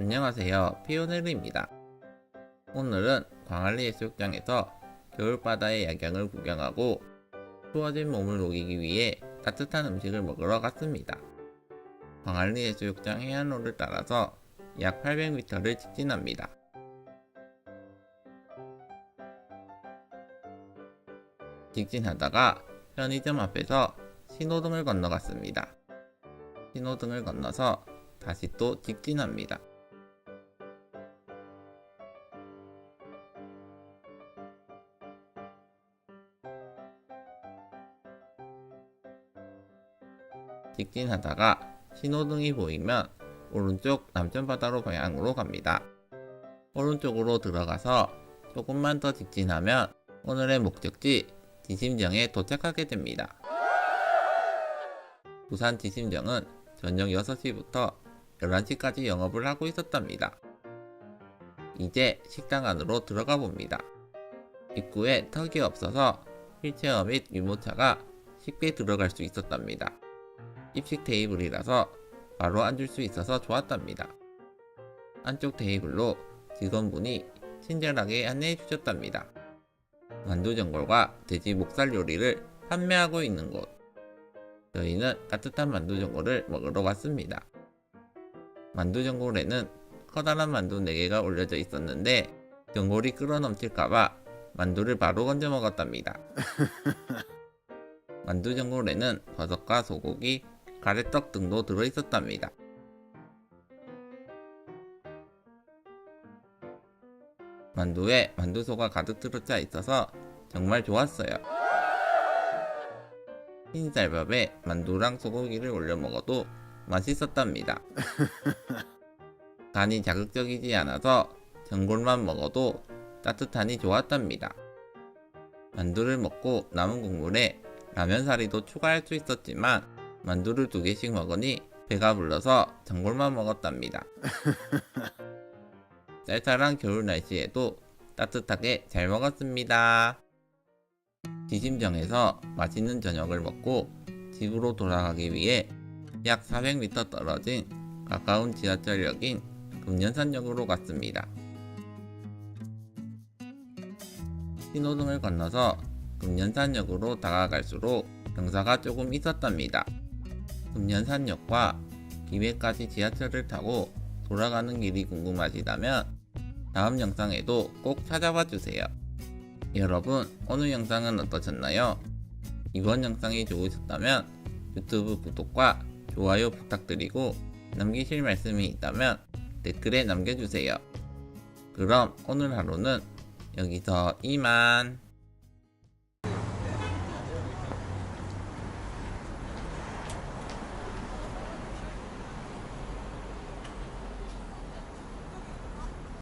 안녕하세요. 피오넬입니다. 오늘은 광안리 해수욕장에서 겨울바다의 야경을 구경하고 추워진 몸을 녹이기 위해 따뜻한 음식을 먹으러 갔습니다. 광안리 해수욕장 해안로를 따라서 약 800m를 직진합니다. 직진하다가 편의점 앞에서 신호등을 건너갔습니다. 신호등을 건너서 다시 또 직진합니다. 직진하다가 신호등이 보이면 오른쪽 남천바다로 방향으로 갑니다. 오른쪽으로 들어가서 조금만 더 직진하면 오늘의 목적지 지심정에 도착하게 됩니다. 부산 지심정은 저녁 6시부터 11시까지 영업을 하고 있었답니다. 이제 식당 안으로 들어가 봅니다. 입구에 턱이 없어서 휠체어 및 유모차가 쉽게 들어갈 수 있었답니다. 입식 테이블이라서 바로 앉을 수 있어서 좋았답니다. 안쪽 테이블로 직원분이 친절하게 안내해 주셨답니다. 만두전골과 돼지 목살 요리를 판매하고 있는 곳. 저희는 따뜻한 만두전골을 먹으러 왔습니다. 만두전골에는 커다란 만두 4개가 올려져 있었는데 전골이 끓어 넘칠까봐 만두를 바로 건져 먹었답니다. 만두 전골에는 버섯과 소고기, 가래떡 등도 들어있었답니다. 만두에 만두소가 가득 들어차 있어서 정말 좋았어요. 흰쌀밥에 만두랑 소고기를 올려 먹어도 맛있었답니다. 간이 자극적이지 않아서 전골만 먹어도 따뜻하니 좋았답니다. 만두를 먹고 남은 국물에 라면 사리도 추가할 수 있었지만 만두를 두 개씩 먹으니 배가 불러서 전골만 먹었답니다. 쌀쌀한 겨울 날씨에도 따뜻하게 잘 먹었습니다. 지심정에서 맛있는 저녁을 먹고 집으로 돌아가기 위해 약 400m 떨어진 가까운 지하철역인 금년산역으로 갔습니다. 신호등을 건너서 금년산역으로 다가갈수록 경사가 조금 있었답니다. 금년산역과 김해까지 지하철을 타고 돌아가는 길이 궁금하시다면 다음 영상에도 꼭 찾아봐 주세요. 여러분 오늘 영상은 어떠셨나요? 이번 영상이 좋으셨다면 유튜브 구독과 좋아요 부탁드리고 남기실 말씀이 있다면 댓글에 남겨주세요. 그럼 오늘 하루는 여기서 이만